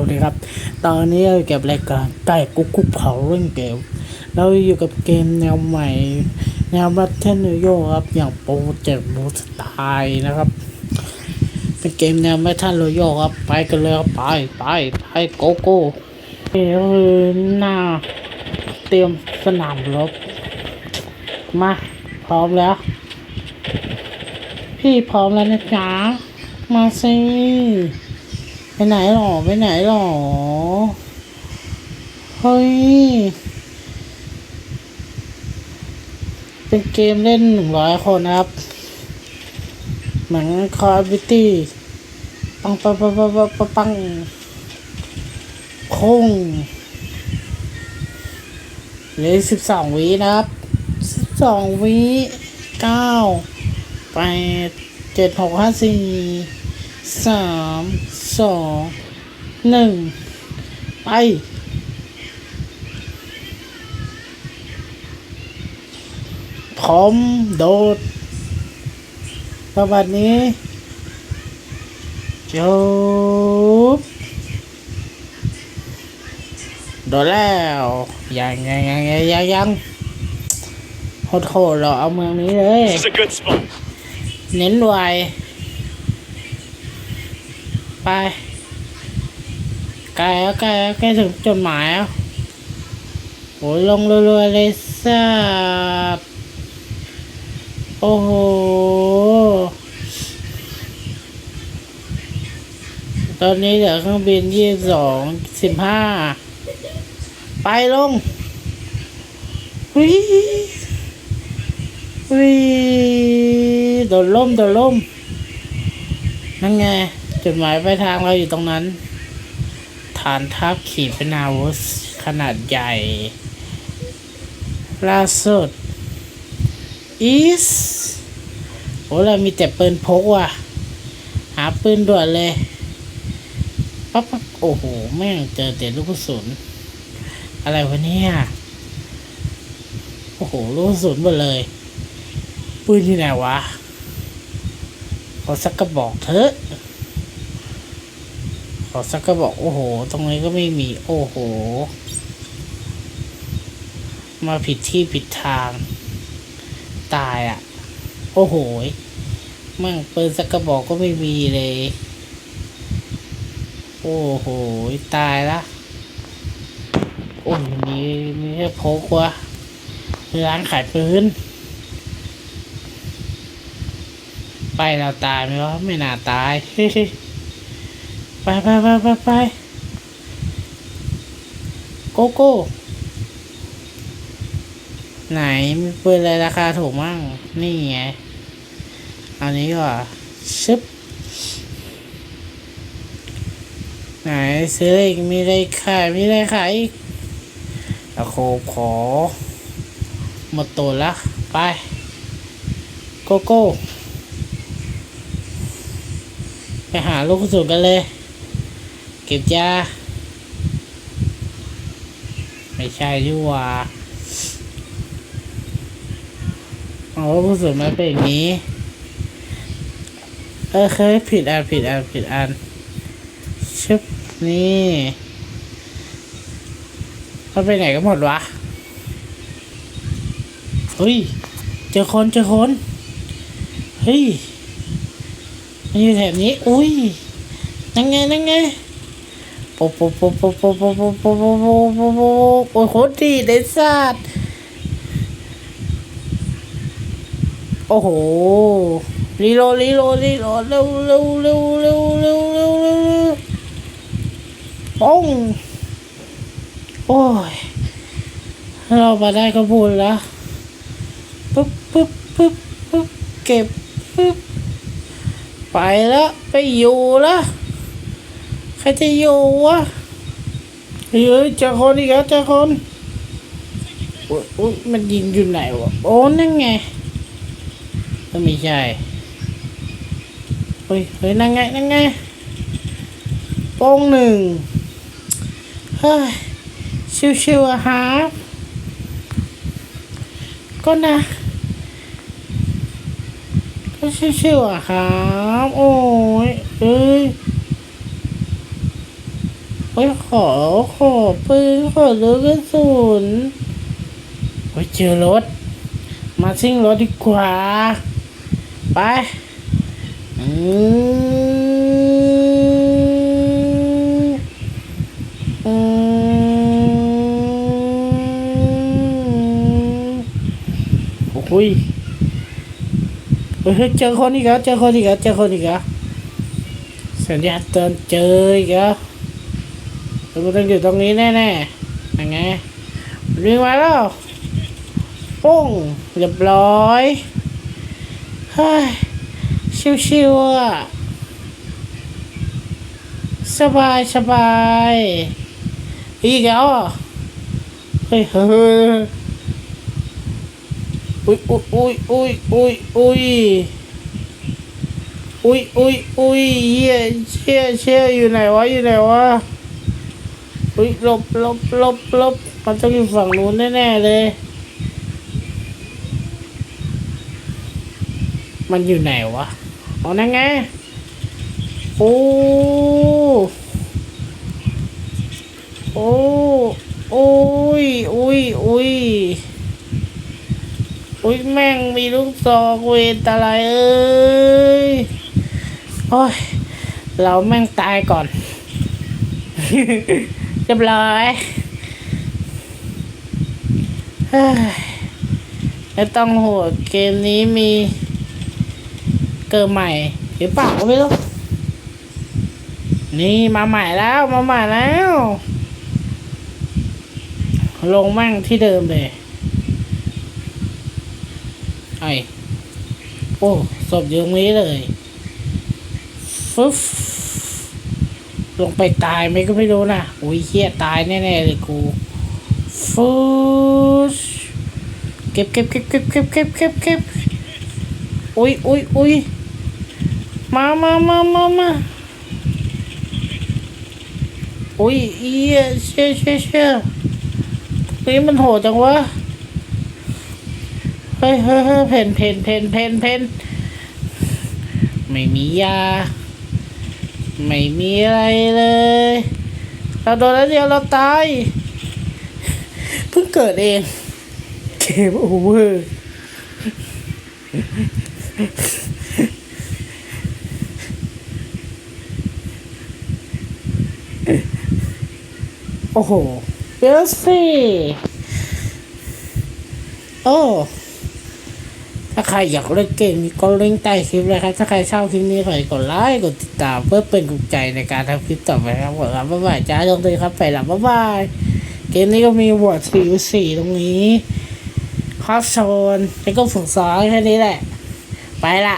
วัสดีครับ ตอนนี้เราอยู่กับรายการใต้กุ๊กกุ๊กเผาเรื่องเกมเราอยู่กับเกมแนวใหม่ แนวบัตเทนโยครับ อย่างโปรเจกต์บูสไตล์นะครับ เป็นเกมแนวแมทันโรโยครับ ไปกันเลยครับ ไปไปไปโกโก้นี่ก็คือหน้า เตรียมสนามรบ มาพร้อมแล้ว พี่พร้อมแล้วนะจ๊ะมาสิ ไปไหนหรอไปไหนหรอเฮ้ย เป็นเกมเล่นหนึ่งร้อยคนนะครับ เหมือนคอร์บิตี้ปังปังปังปังปังปังปังคงเหลือสิบสองวินะครับสิบสองวิเก้าแปดเจ็ดหกห้าสี่สาม สองหนึ่งไป พร้อมโดดสวัสดีจบโดดแล้วยังยังยังยังยังยังโหดโหดเราเอาเมืองนี้เลย This is a good spot. เน้นไว ไปใกลแล้วใกลแล้วใกล้ถึงจุดหมายแล้วโอ้ลงรัวๆเลยสับโอ้โหตอนนี้เหลือเครื่องบินยี่สองสิบห้าไปลงวิวิโดนล่มโดนล่มนั่นไง จุดหมายปลายทางเราอยู่ตรงนั้น ฐานทัพขีปนาวุธขนาดใหญ่ ล่าสุดอีสโอ้เรามีแต่ปืนพกว่ะ หาปืนด่วนเลยปั๊บปั๊บโอ้โห แม่งเจอแต่ลูกกระสุน อะไรวะเนี่ยโอ้โห ลูกกระสุนหมดเลย ปืนที่ไหนวะขอสักกระบอกเถอะ อสักกระบอกโอ้โห ตรงนี้ก็ไม่มีโอ้โห มาผิดที่ผิดทาง ตายอะ โอ้โหมั่งปืนสักกระบอกก็ไม่มีเลย โอ้โห ตายละโอ้ยมีมีแค่พกวะร้านขายปืนไปเราตายไหมวะไม่น่าตายเฮ้ย ไปไปไปไปไปโกโก้ไหนมีปืนอะไรราคาถูกมั่ง นี่ไงเอานี้ก่อนชึบ ไหนซื้ออะไรอีกมีอะไรขาย มีอะไรขายอีกโคขอ หมดตัวละ ไป โกโก้ ไปหาลูกกระสุนกันเลย เก็บยาไม่ใช่ดีกว่าเอาลูกกระสุนมาเป็นอย่างนี้ เออเคยผิดอันผิดอันผิดอันชึบนี่มันไปไหนกันหมดวะเฮ้ย เจอคนเจอคนเฮ้ยมันอยู่แถบนี้ อุ้ยนั่งไงนั่งไง ปโปโปโปโปโปโปโปโปโปโปโปโอ้โคตรดีเลยสัตว์โอ้โหรีโหลดรีโหลดรีโหลดเร็วเร็วเร็วเร็วเร็วเร็วเร็วปองโอ้ยเรามาได้ก็บุญล้วปึ๊บปึ๊บปึ๊บปึ๊บเก็บปึ๊บไปล้วไปอยู่ล้วใครจะอยู่วะเฮ้ยเจอคนอีกแล้วเจอคนอุ๊ยอุ๊ยมันยิงอยู่ไหนวะโอ้นั่นไงไม่ใช่เฮ้ยเฮ้ยนั่งไงนั่งไงโป้งหนึ่งเฮ้ยชิวๆอะฮะก็นะก็ชิวๆอะครับโอ้ยเอ้ย โอ้ยขอขอปืนขอลูกกระสุนโอ้ยเจอรถ มาซิ่งรถดีกว่า ไปอืมอืมโอ้ยเฮ้ยเจอคนอีกแล้วเจอคนอีกแล้วเจอคนอีกแล้วสัญญาณเตือนเจออีกแล้ว เราต้องอยู่ตรงนี้แน่ๆยังไงวิ่งมาแล้วปุ้งเรียบร้อยเฮ้ยชิวๆอะสบายสบายอีกแล้วเฮ้ยเฮ้ยอุ้ยอุ้ยอุ้ยอุ้ยอุ้ยอุ้ยอุ้ยอุ้ยเหี้ยเชี่ยเชี่ยอยู่ไหนวะอยู่ไหนวะ อุ้ยลบลบลบลบมันต้องอยู่ฝั่งนู้นแน่ๆเลย มันอยู่ไหนวะอ๋อนั่นไงโอ้โอ้โอ้ยอุ้ยอุ้ยอุ้ยแม่งมีลูกซองเวรตะไรเอ้ยโอ้ยเราแม่งตายก่อน เรียบร้อยเฮ้ยไม่ต้องโหดเกมนี้มีเกิดใหม่ หรือเปล่าก็ไม่รู้ นี่มาใหม่แล้วมาใหม่แล้ว ลงมั่งที่เดิมเลยไอโอ้ศพอยู่ตรงนี้เลยฟึ๊บ ลงไปตายไหมก็ไม่รู้นะอุ้ยเฮียตายแน่ๆเลยกูฟึ๊บเก็บเก็บเก็บเก็บเก็บเก็บเก็บเก็บอุ้ยอุ้ยอุ้ยมามามามามาอุ้ยเอียเชี่ยเชี่ยเชี่ยเฮ้ยมันโหดจังวะเฮ้ยเฮ้ยเฮ้ยเพนเพนเพนเพนเพนไม่มียา ไม่มีอะไรเลย เราโดนแล้วเดียวเราตาย เพิ่งเกิดเองเกมโอเวอร์โอ้โหเบลซี่โอ้ ถ้าใครอยากเล่นเกมนี้ก็ลิงก์ใต้คลิปเลยครับ ถ้าใครชอบคลิปนี้ขอให้กดไลค์กดติดตามเพื่อเป็นกำลังใจในการทำคลิปต่อไปครับผมครับบ๊ายบายจ้าลงเลยครับไปละบ๊ายบายเกมนี้ก็มีบวดสี่สี่ตรงนี้ครอบโซนแล้วก็ฝึกซ้อนแค่นี้แหละ ไปละ